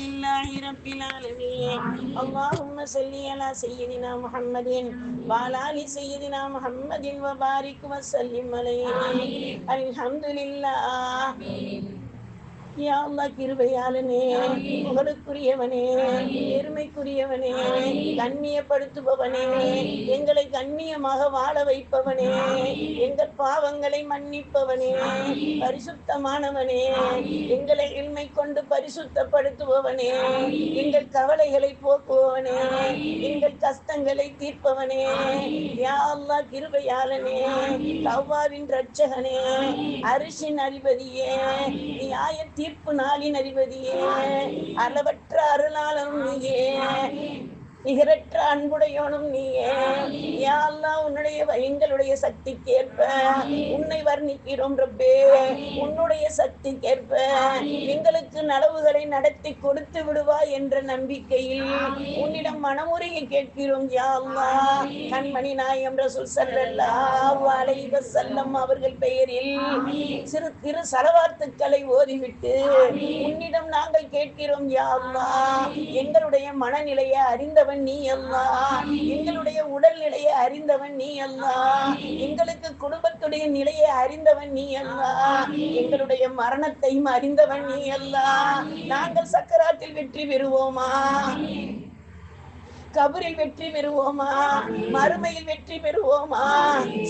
لله رب العالمين اللهم صل على سيدنا محمد وعلى ال سيدنا محمد وبارك وسلم عليه الحمد لله யா கிருபையாளனே புகழுக்குரியவனே பெருமைக்குரியவனே கண்ணியப்படுத்துபவனே எங்களை கண்ணியமாக வாழ வைப்பவனே எங்கள் பாவங்களை மன்னிப்பவனே பரிசுத்தமானவனே எங்களை இன்மை கொண்டு பரிசுத்தப்படுத்துபவனே எங்கள் கவலைகளை போக்குபவனே எங்கள் கஷ்டங்களை தீர்ப்பவனே. யாழ்லா கிருபையாளனே தவ்வாவின் ரட்சகனே அரிசின் அதிபதியே நியாயத்தின் தீர்ப்பு நாளின் அதிபதியே. அளவற்ற அருளாளரும் நீயே. நிகரற்ற அன்புடையவனும் நீயே. யா உன்னுடைய எங்களுடைய சக்திக்கேற்ப உன்னை வர்ணிக்கிறோம் ரப்பே. உன்னுடைய சக்திக்கேற்ப எங்களுக்கு நடவுகளை நடத்தி கொடுத்து விடுவா என்ற நம்பிக்கையில் உன்னிடம் மனமுறையை கேட்கிறோம் யாழ்லா கண்மணி நாயம் ரசூல் சல்லல்லா அலைஹி அவர்கள் பெயரில் சிறு திரு சலவாத்துக்களை ஓதிவிட்டு உன்னிடம் நாங்கள் கேட்கிறோம் யா எங்களுடைய மனநிலையை அறிந்தவன் நீ அல்லா. எங்களுடைய உடல் நிலையை அறிந்தவன் நீ அல்லா. எங்களுக்கு குடும்பத்துடைய நிலையை அறிந்தவன் நீ அல்லா. எங்களுடைய மரணத்தையும் அறிந்தவன் நீ அல்லா. நாங்கள் சக்கராத்தில் வெற்றி பெறுவோமா? கபரில் வெற்றி பெறுவோமா? மறுமையில் வெற்றி பெறுவோமா?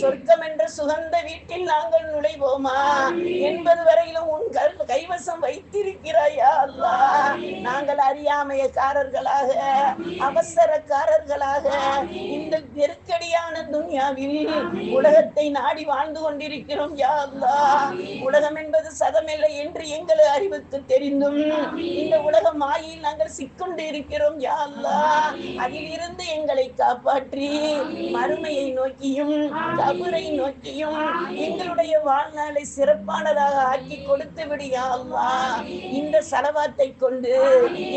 சொர்க்கம் என்ற சுகந்த வீட்டில் நாங்கள் நுழைவோமா? என்பது வரையிலும் உன் கைவசம் வைத்திருக்கிறாயா அல்லா. நாங்கள் அறியாமையக்காரர்களாக அவசரக்காரர்களாக இந்த நெருக்கடியான துன்யாவில் உலகத்தை நாடி வாழ்ந்து கொண்டிருக்கிறோம் யா அல்லா. உலகம் என்பது சதமில்லை என்று எங்கள் அறிவுக்கு தெரிந்தும் இந்த உலக மாயில் நாங்கள் சிக்கொண்டு இருக்கிறோம் யா அல்லா. அதிலிருந்து எங்களை காப்பாற்றி மறுமையை நோக்கியும் கபரை நோக்கியும் எங்களுடைய வாழ்நாளை சிறப்பானதாக ஆக்கி கொடுத்து விடியா அல்லா இந்த செலவாத்தை கொண்டு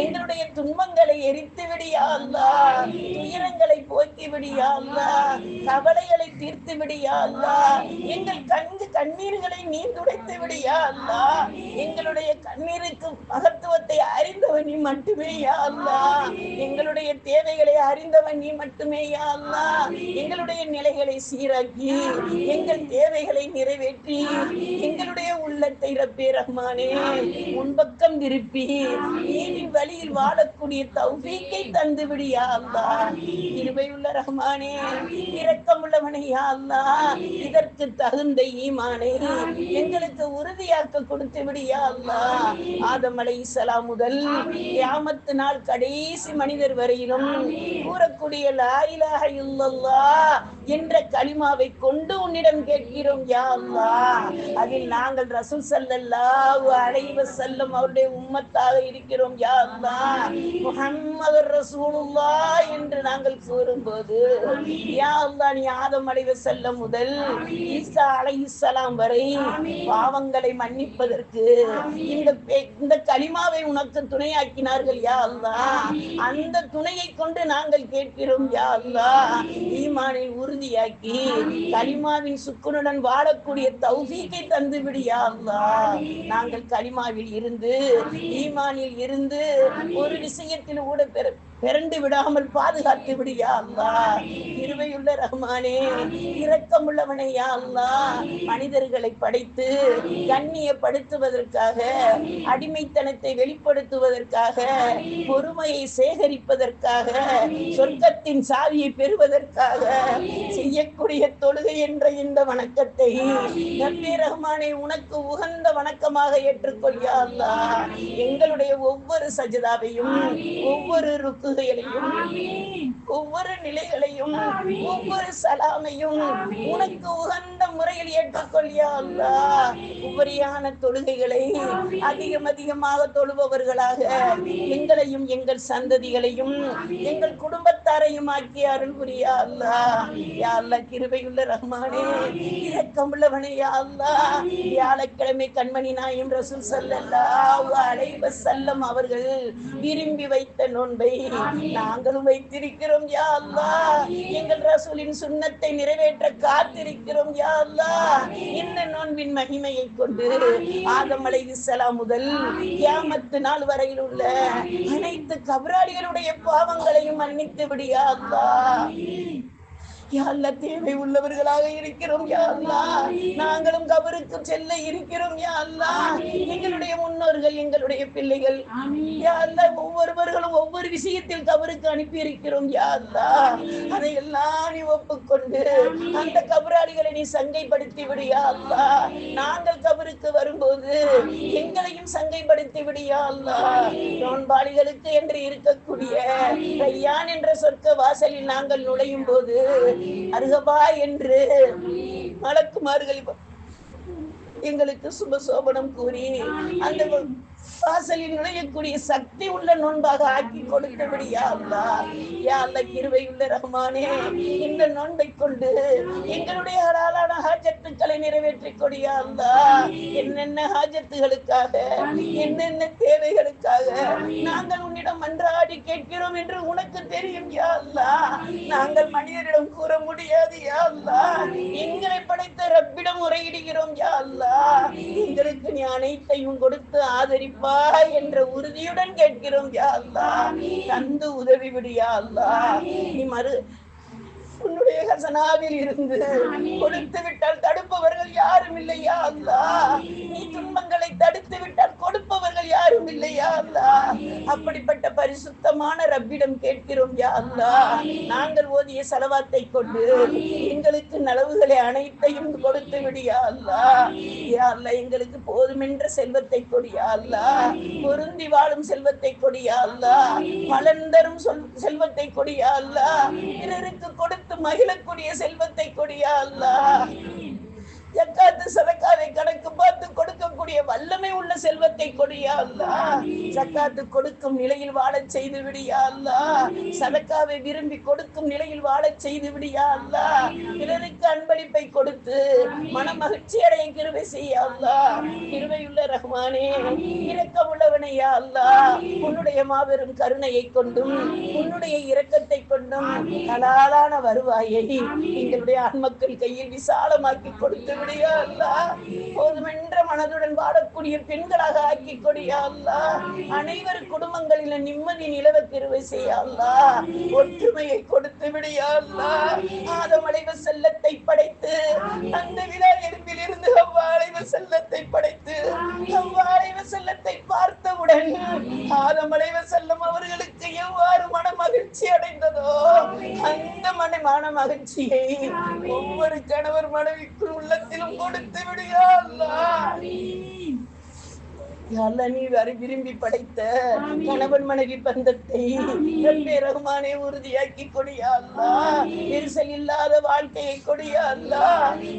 எங்களுடைய துன்பங்களை எரித்து விடியா அல்லா துயரங்களை போக்கி விடியா அல்லா கவலைகளை தீர்த்து விடியா அல்லா எங்கள் கண்கு கண்ணீர்களை நீ துடைத்து விடியா அல்லா எங்களுடைய கண்ணீருக்கு மகத்துவத்தை அறிந்தவனி மட்டுமே அல்லா எங்களுடைய தேவைகள் அறிந்தவன் நீ மட்டுமே யா அல்லா. எங்களுடைய நிலைகளை சீராக்கி எங்கள் தேவைகளை நிறைவேற்றி எங்களுடைய உள்ளத்தை ரப்பே ரஹ்மானே முன்பக்கம் திருப்பி நீரின் வழியில் வாழக்கூடிய தௌஃபீக்கை தந்து விடியா அல்லா. இருவையுள்ள ரஹ்மானே இரக்கமுள்ளவனே யா அல்லா. இதற்கு தகுந்த ஈமானை எங்களுக்கு உறுதியாக்க கொடுத்து விடியா அல்லா. ஆதம் அலைஹிஸ்ஸலாம் முதல் கியாமத்து நாள் கடைசி மனிதர் வரையிலும் கூறக்கூடிய லாயிலாக இல்லல்லா என்ற களிமாவை கொண்டு உன்னிடம் கேட்கிறோம் யா அல்லாஹ் அதில் நாங்கள் ரசூல் சல்லல்லாஹு அலைஹி வஸல்லம் அவருடைய உம்மத்தாக இருக்கிறோம் யா அல்லாஹ் முஹம்மது ரசூலுல்லாஹ் என்று நாங்கள் கூறும்போது யா அல்லாஹ் நீ ஆதம் அலைஹி வஸல்லம் முதல் ஈசா அலைஹிஸ்ஸலாம் வரை பாவங்களை மன்னிப்பதற்கு இந்த இந்த களிமாவை உனக்கு துணையாக்கினார்கள் யா அல்லாஹ் அந்த துணையை கொண்டு நாங்கள் கேட்கிறோம் யா அல்லாஹ் உரு உறுதியாக்கி கலிமாவின் சுக்குனுடன் வாழக்கூடிய தௌஃபீக்கை தந்து விடு யா அல்லாஹ். நாங்கள் கலிமாவில் இருந்து ஈமானில் இருந்து ஒரு விஷயத்தில் கூட பெற பிறண்டு விடாமல் பாதுகாத்து விடு யா இருவையுள்ள ரஹ்மானே இரக்கம் யா அல்லா. மனிதர்களை படைத்து கண்ணியப்படுத்துவதற்காக அடிமைத்தனத்தை வெளிப்படுத்துவதற்காக பொறுமையை சேகரிப்பதற்காக சொர்க்கத்தின் சாவியை பெறுவதற்காக செய்யக்கூடிய தொழுகை என்ற இந்த வணக்கத்தை நபி ரஹ்மானை உனக்கு உகந்த வணக்கமாக ஏற்றுக்கொள்யா அல்லா. எங்களுடைய ஒவ்வொரு சஜதாவையும் ஒவ்வொரு ருக்கு ருக்குகளையும் ஒவ்வொரு நிலைகளையும் ஒவ்வொரு சலாமையும் உனக்கு உகந்த முறையில் ஏற்றுக்கொள்யா உபரியான தொழுகைகளை அதிகம் அதிகமாக தொழுபவர்களாக எங்களையும் எங்கள் சந்ததிகளையும் எங்கள் குடும்பத்தாரையும் ஆக்கி அருள் புரியா அல்லாஹ் யா அல்லா கிருபையுள்ள ரஹ்மானே இரக்கமுள்ளவனே யா அல்லாஹ் வியாழக்கிழமை கண்மணி நாயும் ரசூல் ஸல்லல்லாஹு அலைஹி செல்லம் அவர்கள் விரும்பி வைத்த நோன்பை நாங்களும் வைத்திருக்கிறோம் யா அல்லாஹ் எங்கள் ரசூலின் சுன்னத்தை நிறைவேற்ற காத்திருக்கிறோம் யா அல்லாஹ் இந்த நோன்பின் மகிமையை கொண்டு ஆதம் அலைஹிஸ்ஸலாம் முதல் கியாமத்து நாள் வரையில் உள்ள அனைத்து கபராளிகளுடைய பாவங்களையும் மன்னித்து விடியா அல்லா. யாழ்ல தேவை உள்ளவர்களாக இருக்கிறோம் யாழ்லா நாங்களும் கபருக்கு செல்ல இருக்கிறோம் யாழ்லா எங்களுடைய முன்னோர்கள் எங்களுடைய பிள்ளைகள். யாழ்ல ஒவ்வொருவர்களும் ஒவ்வொரு விஷயத்தில் கபருக்கு அனுப்பி இருக்கிறோம் யாழ்லா அதையெல்லாம் நீ ஒப்புக்கொண்டு அந்த கபராளிகளை நீ சங்கைப்படுத்தி விடு யாழ்லா நாங்கள் கபருக்கு வரும்போது எங்களையும் சங்கைப்படுத்தி விடு யாழ்லா நோன்பாளிகளுக்கு என்று இருக்கக்கூடிய ரையான் என்ற சொர்க்க வாசலில் நாங்கள் நுழையும் போது அருகபா என்று மலக்குமார்கள் எங்களுக்கு சுபசோபனம் கூறி அந்த வாசலில் நுழையக்கூடிய சக்தி உள்ள நோன்பாக ஆக்கி கொடுத்தபடி யா யாருல யா உள்ள ரஹ்மானே இந்த நோன்பை கொண்டு எங்களுடைய ஹலாலான ஹாஜத்துக்களை நிறைவேற்றிக் கொடியா என்னென்ன ஹாஜத்துகளுக்காக என்னென்ன தேவைகளுக்காக நாங்கள் உன்னிடம் மன்றாடி கேட்கிறோம் என்று உனக்கு தெரியும் யா அல்லா. நாங்கள் மனிதரிடம் கூற முடியாது யா அல்லா. எங்களை படைத்த ரப்பிடம் முறையிடுகிறோம் யா அல்லா. எங்களுக்கு நீ அனைத்தையும் கொடுத்து ஆதரிப்பாய் என்ற உறுதியுடன் கேட்கிறோம் யா அல்லா தந்து உதவி விடியா அல்லா நீ மறு உன்னுடைய ஹசனாவில் இருந்து கொடுத்து விட்டால் தடுப்பவர்கள் யாரும் இல்லையா அல்லா? நீ துன்பங்களை தடுத்து விட்டால் கொடுப்பவர்கள் யாரும் இல்லையா அல்லா? அப்படிப்பட்ட பரிசுத்தமான ரப்பிடம் கேட்கிறோம் யா அல்லா. நாங்கள் ஓதிய செலவாத்தை கொண்டு எங்களுக்கு நலவுகளை அனைத்தையும் கொடுத்து விடியா அல்லா. யா அல்லா எங்களுக்கு போதுமென்ற செல்வத்தை கொடியா அல்லா. பொருந்தி வாழும் செல்வத்தை கொடியா அல்லா. பலன் தரும் சொல் செல்வத்தை கொடியா அல்லா. பிறருக்கு கொடுத்து மகிழக்கூடிய செல்வத்தை கொடியா அல்லா ஜக்காத்து சதக்காவை கணக்கு பார்த்து கொடுக்கக்கூடிய வல்லமை உள்ள செல்வத்தை கொடியா அல்லா. ஜக்காத்து கொடுக்கும் நிலையில் வாழச் செய்து விடியா அல்லா. சதக்காவை விரும்பி கொடுக்கும் நிலையில் வாழச் செய்து விடியா அல்லா. பிறருக்கு அன்பளிப்பை கொடுத்து மன மகிழ்ச்சி அடைய கிருவை செய்ய கிருவையுள்ள ரஹ்மானே இரக்கம் உள்ளவனையா அல்லா. உன்னுடைய மாபெரும் கருணையை கொண்டும் உன்னுடைய இரக்கத்தை கொண்டும் கலாலான வருவாயை எங்களுடைய ஆண்மக்கள் கையில் விசாலமாக்கி கொடுத்து கொடியா அல்லா? போதுமென்ற மனதுடன் வாழக்கூடிய பெண்களாக ஆக்கி கொடியா அல்லா? அனைவர் குடும்பங்களில நிம்மதி நிலவ கிருவை செய்ய அல்லா. ஒற்றுமையை கொடுத்து விடியா அல்லா. ஆதமலைவ செல்லத்தை படைத்து அந்த விழா எலும்பில் இருந்து அவ்வாழைவ செல்லத்தை படைத்து அவ்வாழைவ செல்லத்தை பார்த்தவுடன் ஆதமலைவ செல்லம் அவர்களுக்கு எவ்வாறு மகிழ்ச்சி அடைந்ததோ அந்த மன மன மகிழ்ச்சியை ஒவ்வொரு கணவர் மனைவிக்குள் உள்ளத்திலும் கொடுத்து விடுயா அல்ல நீ வரை விரும்பி படைத்த கணவன் மனைவி பந்தத்தை ரஹ்மானே உறுதியாக்கி கொடியா அல்லா. நெரிசல் இல்லாத வாழ்க்கையை கொடியா அல்லா.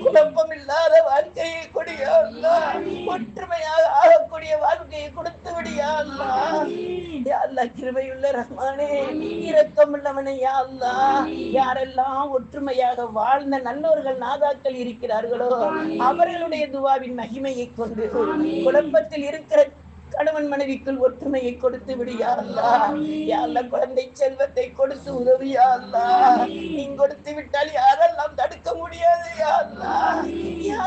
குழப்பம் இல்லாத வாழ்க்கையை கொடியா அல்லா. ஒற்றுமையாக ஆகக்கூடிய வாழ்க்கையை கொடுத்து விடியா அல்லா. யா அல்லா கிருபையுள்ள ரஹ்மானே. இரக்கம் உள்ளவனே யா அல்லா. யாரெல்லாம் ஒற்றுமையாக வாழ்ந்த நல்லவர்கள் நாதாக்கள் இருக்கிறார்களோ அவர்களுடைய துவாவின் மகிமையை கொண்டு குழப்பத்தில் இருக்கிற கணவன் மனைவிக்குள் ஒற்றுமையை கொடுத்து விடியா அல்லா. குழந்தை செல்வத்தை கொடுத்து உதவியா நீ கொடுத்து விட்டால் யாரெல்லாம் தடுக்க முடியாது யா அல்லா. யா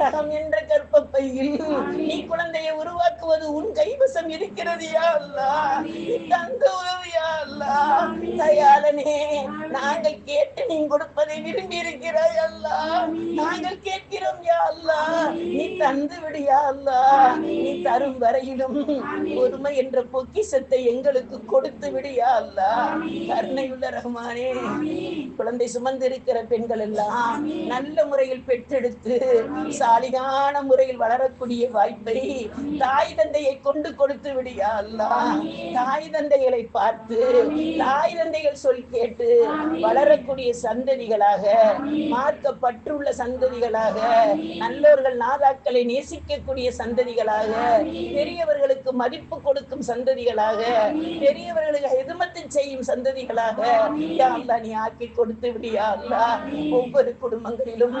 ரகம் என்ற கற்பப்பையில் நீ குழந்தையை உருவாக்குவது உன் கைவசம் இருக்கிறது யா தந்த உதவியா தயாளனே நாங்கள் கேட்டு நீ கொடுப்பதை விரும்பி இருக்கிறாய் அல்லா. அல்லா நீ தந்து விடியா அல்லா. நீ தரும் வரையிலும் பொறுமை என்ற பொக்கிசத்தை எங்களுக்கு கொடுத்து விடியா அல்லா. கருணையுள்ள ரஹ்மானே குழந்தை சுமந்திருக்கிற பெண்கள் எல்லாம் நல்ல முறையில் பெற்றெடுத்து சாலிகான முறையில் வளரக்கூடிய வாய்ப்பை தாய் தந்தையை கொண்டு கொடுத்து விடியா அல்லா. தாய் தந்தைகளை பார்த்து தாய் தந்தைகள் சொல் கேட்டு வளரக்கூடிய சந்ததிகளாக மார்க்கப்பட்டுள்ள சந்ததிகளாக நல்லோர்கள் நாதாக்களை நேசிக்கக்கூடிய சந்ததிகளாக பெரியவர்களுக்கு மதிப்பு கொடுக்கும் சந்ததிகளாக பெரியவர்களுக்கு எதுமத்து செய்யும் சந்ததிகளாக யா நீ ஆக்கி கொடுத்து விடியா ஒவ்வொரு குடும்பங்களிலும்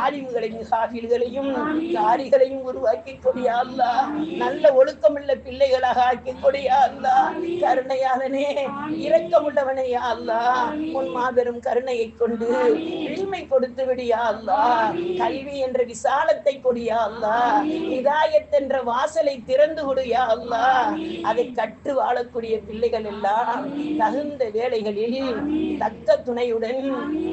ஆலிம்களையும் காஃபில்களையும் காரிகளையும் உருவாக்கி கொடியா அல்லாஹ். நல்ல ஒழுக்கமுள்ள பிள்ளைகளாக ஆக்கி கொடியா கருணையாதனே கருணையாளனே இரக்கமுள்ளவனே அல்லா உன் மாபெரும் கருணையை கொண்டு எளிமை கொடுத்து விடியா கல்வி என்ற விசாலத்தை கொடியா அல்லா. இதாயத் என்ற வாசலை திறந்து கொடு அல்லா. அதை கற்று வாழக்கூடிய பிள்ளைகள் எல்லாம் தகுந்த வேலைகளில் தக்க துணையுடன்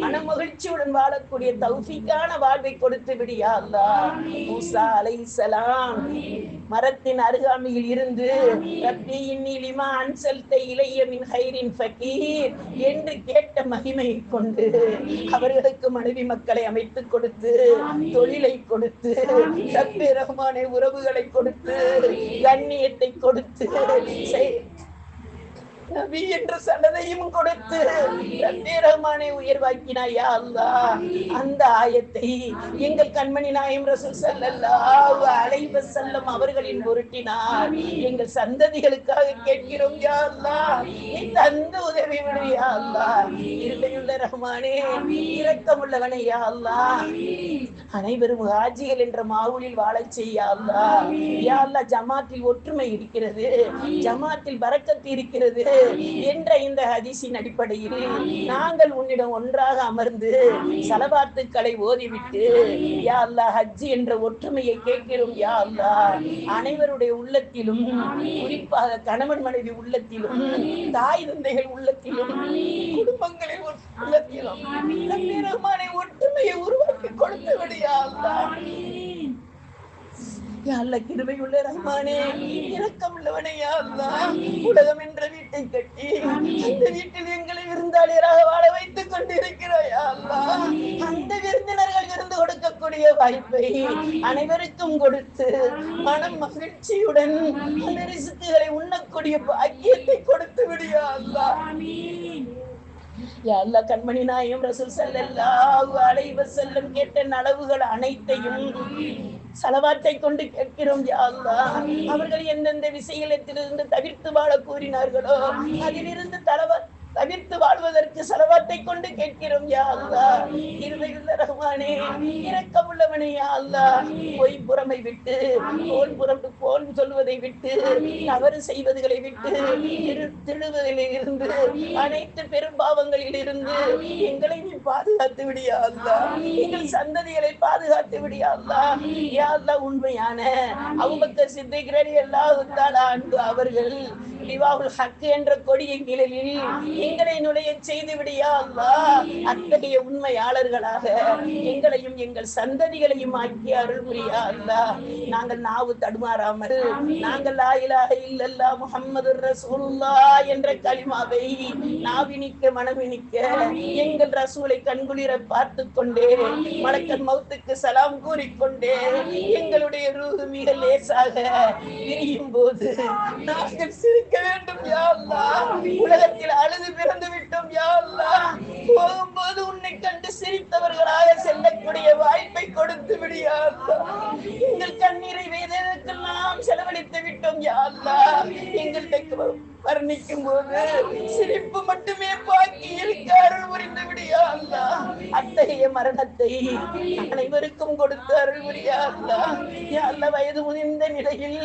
மனமகிழ்ச்சியுடன் வாழக்கூடிய தௌஃபிக்கான வாழ்வை கொடுத்து விடியா அல்லா. அல்லாஹ் மூசா அலைஹிஸ்ஸலாம் மரத்தின் அருகாமையில் இருந்து ரப்பி இன்னிலிமா அன்சல்த இளைய மின் ஹைரின் ஃபகீர் என்று கேட்ட மகிமையை கொண்டு அவர்களுக்கு மனைவி மக்களை அமைத்துக் கொடுத்து தொழில் கொடுத்து ரப்பி ரஹ்மானை உறவுகளை கொடுத்து கண்ணியத்தை கொடுத்து நபி என்ற சன்னதையும் கொடுத்து ரப்பி ரஹ்மானை உயர்வாக்கினாயா அல்லாஹ்? அந்த ஆயத்தை எங்கள் கண்மணி நாயம் ரசூல் சல்லல்லாஹு அலைஹி வஸல்லம் அவர்களின் பொருட்டினார் எங்கள் சந்ததிகளுக்காக கேட்கிறோம் யா அல்லாஹ். நீ தந்து உதவி விடு யா அல்லாஹ். இருளையுள்ள ரஹ்மானே இரக்கமுள்ளவனே யா அல்லாஹ். அனைவரும் ஹாஜிகள் என்ற மாவுலில் வாழச் செய்யா அல்லா யா அல்லா ஜமாத்தில் ஒற்றுமை இருக்கிறது. ஜமாத்தில் பறக்கத்து இருக்கிறது. என்ற இந்த ஹதீஸின் அடிப்படையில் நாங்கள் உன்னிடம் ஒன்றாக அமர்ந்து சலவாத்துக்களை ஓதிவிட்டு யா அல்லாஹ் ஹஜ் என்ற ஒற்றுமையை கேட்கிறோம் யா அல்லாஹ். அனைவருடைய உள்ளத்திலும் குறிப்பாக கணவன் மனைவி உள்ளத்திலும் தாய் தந்தைகள் உள்ளத்திலும் குடும்பங்களில் உள்ளத்திலும் ஒற்றுமையை உருவாக்கி கொடுத்து விடு யா அல்லாஹ் யா கிருபையுள்ள ரஹ்மானே இரக்கம் உள்ளவனே யா உலகம் என்ற வீட்டை கட்டி அந்த வீட்டில் எங்களை விருந்தாளியராக வாழ வைத்துக் கொண்டிருக்கிறோம் யா அந்த விருந்தினர்கள் விருந்து கொடுக்கக்கூடிய வாய்ப்பை அனைவருக்கும் கொடுத்து மனம் மகிழ்ச்சியுடன் அந்த ரிசுக்குகளை உண்ணக்கூடிய பாக்கியத்தை கொடுத்து விடியா அல்லா எல்லா கண்மணி நாயம் ரசூல் ஸல்லல்லாஹு அலைஹி செல்லும் கேட்ட நலவுகள் அனைத்தையும் செலவாத்தை கொண்டு கேட்கிறோம் யா அவர்கள் எந்தெந்த விஷயத்திலிருந்து தவிர்த்து வாழ கூறினார்களோ அதிலிருந்து தலவா தவிர்த்து வாழ்வதற்கு செலவாத்தை கொண்டு கேட்கிறோம் யா அல்லா. இருந்த ரஹ்மானே இரக்கமுள்ளவனே யா அல்லா. பொய் புறமை விட்டு போல் புறம் போல் சொல்வதை விட்டு தவறு செய்வதுகளை விட்டு திரு திருடுவதில் இருந்து அனைத்து பெரும்பாவங்களில் இருந்து எங்களை நீ பாதுகாத்து விடியா அல்லா. எங்கள் சந்ததிகளை பாதுகாத்து விடியா அல்லா. யா அல்லா உண்மையான அவங்க சித்திக்கிறேன் எல்லா தஆலா அவர்கள் லிவாவுல் ஹக் என்ற கொடியின் நிழலில் எங்களை நுழைய செய்து விடியா அல்லா? அத்தகைய உண்மையாளர்களாக எங்களையும் எங்கள் சந்ததிகளையும் ஆக்கி அருள் புரியா அல்லா? நாங்கள் நாவு தடுமாறாமல் நாங்கள் ஆயிலாக இல்லல்லா முகம்மது ரசூல்லா என்ற களிமாவை நாவினிக்க மனமினிக்க எங்கள் ரசூலை கண்குளிர பார்த்து கொண்டே மலக்கன் மௌத்துக்கு சலாம் கூறிக்கொண்டே எங்களுடைய ரூது மிக லேசாக விரியும் போது நாங்கள் சிரிக்க வேண்டும் யா அல்லாஹ் உலகத்தில் அழுது பிறந்து விட்டோம் போகும்போது உன்னை கண்டு சிரித்தவர்களாக செல்லக்கூடிய வாய்ப்பை கொடுத்து விடு எங்கள் கண்ணீரை வேதத்துக்கெல்லாம் செலவழித்து விட்டோம் யாழ்லா எங்கள் வர்ணிக்கும் போது சிரிப்பு மட்டுமே பாக்கி அருள் புரிந்து விடியா அல்லாஹ் அத்தகைய மரணத்தை அனைவருக்கும் கொடுத்து அருள் புரியா அல்லா? வயது முதிர்ந்த நிலையில்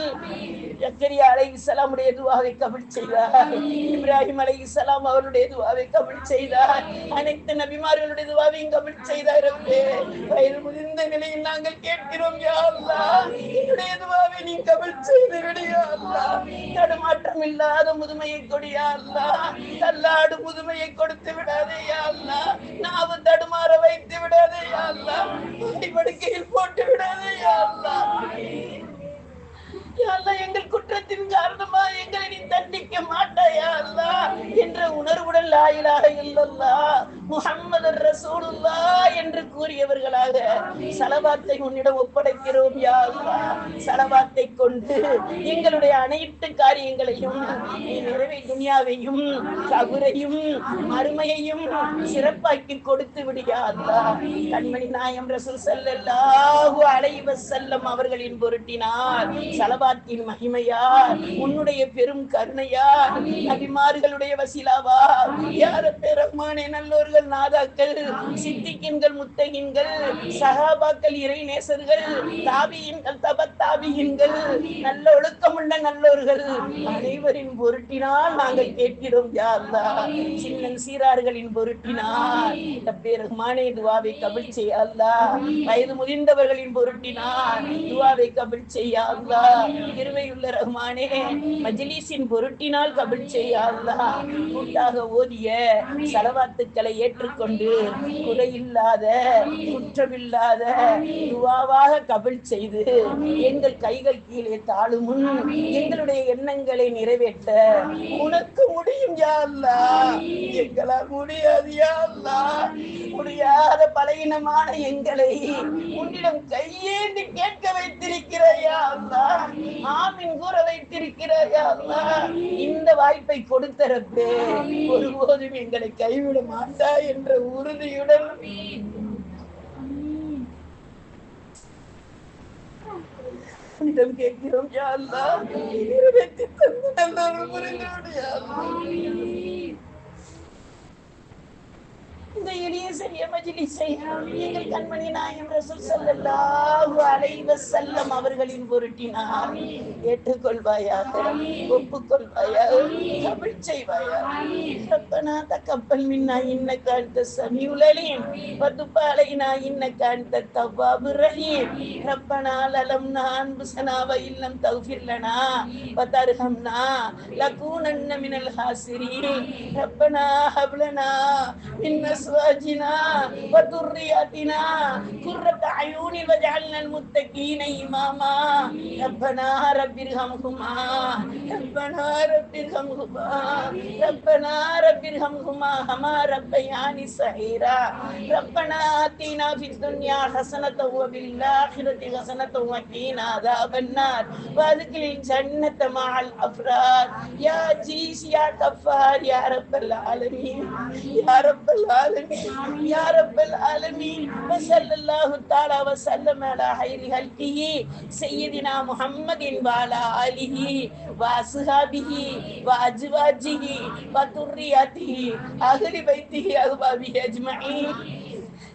ஜக்கரியா அலை இஸ்லாமுடைய துவாவை கபில் செய்தார். இப்ராஹிம் அலை இஸ்லாம் அவருடைய துவாவை கபில் செய்தார். அனைத்து நபிமார்களுடைய துவாவையும் கபில் செய்தார் வயது முதிர்ந்த நிலையில் நாங்கள் கேட்கிறோம் யா அல்லாஹ். என்னுடைய துவாவை நீ கபில் செய்து விடு யா தடுமாற்றம் இல்லாத முதுமையை கொடியா அல்லாஹ். தள்ளாடு முதுமையை கொடுத்து விடாதே யா அல்லாஹ். நாவு தடுமாற வைத்து விடாதே யா அல்லாஹ். படுக்கையில் போட்டு விடாதே யா அல்லாஹ். யா எங்கள் குற்றத்தின் காரணமா எங்களை நீ தண்டிக்க மாட்டாயா அல்லாஹ் என்ற உணர்வுடன் லாயிலாக இல்லல்லா முகம்மது ரசூலுல்லா என்று கூறியவர்களாக சலவாத்தை உன்னிடம் ஒப்படைக்கிறோம் யா அல்லா. சலவாத்தை கொண்டு எங்களுடைய அனைத்து காரியங்களையும் நீ நிறைவே துனியாவையும் கபரையும் மறுமையையும் சிறப்பாக்கி கொடுத்து விடியா அல்லா. கண்மணி நாயம் ரசூல் செல்லல்லாஹு அலைவ செல்லம் அவர்களின் பொருட்டினார் சலவா சலவாத்தின் மகிமையா? உன்னுடைய பெரும் கருணையா? நபிமார்களுடைய வசிலாவா? யார பெருமானே நல்லோர்கள் நாதாக்கள் சித்திக்கின்கள் முத்தகின்கள் சகாபாக்கள் சஹாபாக்கள் இறை நேசர்கள் தாபியின்கள் தபத்தாபியின்கள் நல்ல ஒழுக்கமுள்ள நல்லோர்கள் அனைவரின் பொருட்டினால் நாங்கள் கேட்கிறோம் யார் சின்னன் சீரார்களின் பொருட்டினால். ரப்பே ரஹ்மானே துவாவை கபில் செய்ய வயது முதிர்ந்தவர்களின் பொருட்டினால் துவாவை கபில் செய்ய இருமையுள்ள ரகுமானே ரஹ்மானே பொருட்டினால் கபில் செய்யாதா கூட்டாக ஓதிய சலவாத்துக்களை ஏற்றுக்கொண்டு குறையில்லாத குற்றமில்லாத துவாவாக கபில் செய்து எங்கள் கைகள் கீழே தாழும் முன் எங்களுடைய எண்ணங்களை நிறைவேற்ற உனக்கு முடியும் யாருலா எங்களால் முடியாது யாருலா முடியாத பலகீனமான எங்களை உன்னிடம் கையேந்தி கே வாய்ப்பை கொடுத்தரப்பே. ஒருபோதும் எங்களை கைவிட மாட்டா என்ற உறுதியுடன். உன்னிடம் கேட்கிறோம் யா அல்லாஹ். நிறைவேற்றி தந்து புரிந்தோடு இந்த எளிய சிறிய மஜ்லிஸை எங்கள் கண்மணி நாயம் ரசூல் ஸல்லல்லாஹு அலைஹி வஸல்லம் அவர்களின் பொருட்டினார் ஏற்றுக்கொள்வாயாக ஒப்புக்கொள்வாயாக. கபில் செய்வாயாக ரப்பனா தக்கப்பல் மின்னா இன்னக அன்த சமீஉல் அலீம் வதுப் அலைனா இன்னக அன்த தவ்வாபுர் ரஹீம் ரப்பனா லலம்னா அன்ஃபுஸனா வ இல்லம் தக்ஃபிர் லனா வ தர்ஹம்னா லகூனன்ன மினல் ஹாசிரீன் ரப்பனா ஹப் லனா மின் أزواجنا وذرياتنا قرة أعين واجعلنا المتقين إماما ربنا رب ارحمهما ربنا رب ارحمهما ربنا رب ارحمهما كما ربياني صغيرا ربنا آتنا في الدنيا حسنة وفي الآخرة حسنة وقنا عذاب النار وادخل الجنة مع الأبرار يا عزيز يا غفار يا رب العالمين يا رب العالمين يا رب العالمين وصلى الله تعالى وسلم على خير خلقه سيدنا محمد وعلى آله وأصحابه وأزواجه وذريته أهل بيته أحبابه أجمعين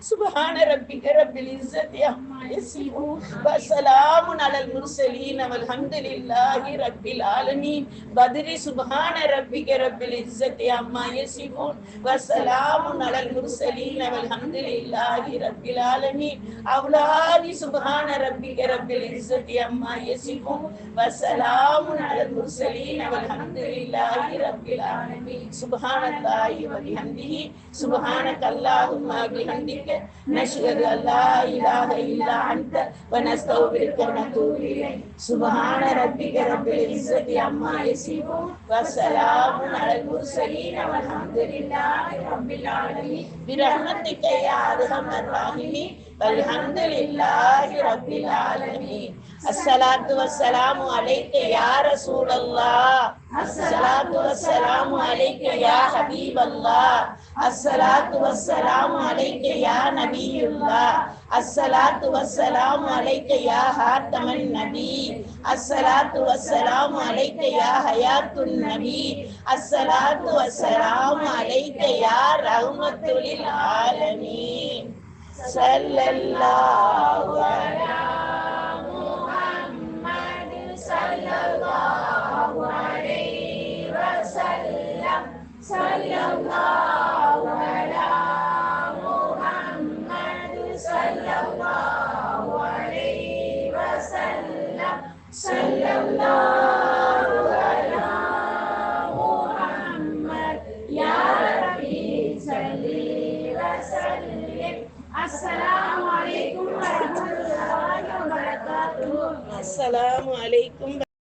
سبحان ربك رب العزة عما يصفون وسلام على المرسلين والحمد لله رب العالمين بدر سبحان ربك رب العزة عما يصفون وسلام على المرسلين والحمد لله رب العالمين أولاد سبحان ربك رب العزة عما يصفون وسلام على المرسلين والحمد لله رب العالمين سبحان الله وبحمده سبحانك اللهم بحمدك نشهد أن لا إله إلا أنت ونستغفرك ونتوب إليك سبحان ربك رب العزة عما يصفون وسلام على المرسلين والحمد لله رب العالمين برحمتك يا أرحم الراحمين والحمد لله رب العالمين الصلاة والسلام عليك يا رسول الله الصلاة والسلام عليك يا حبيب الله الصلاة والسلام عليك يا نبي الله الصلاة والسلام عليك يا خاتم النبي الصلاة والسلام عليك يا حياة النبي الصلاة والسلام عليك يا رحمة للعالمين صلى الله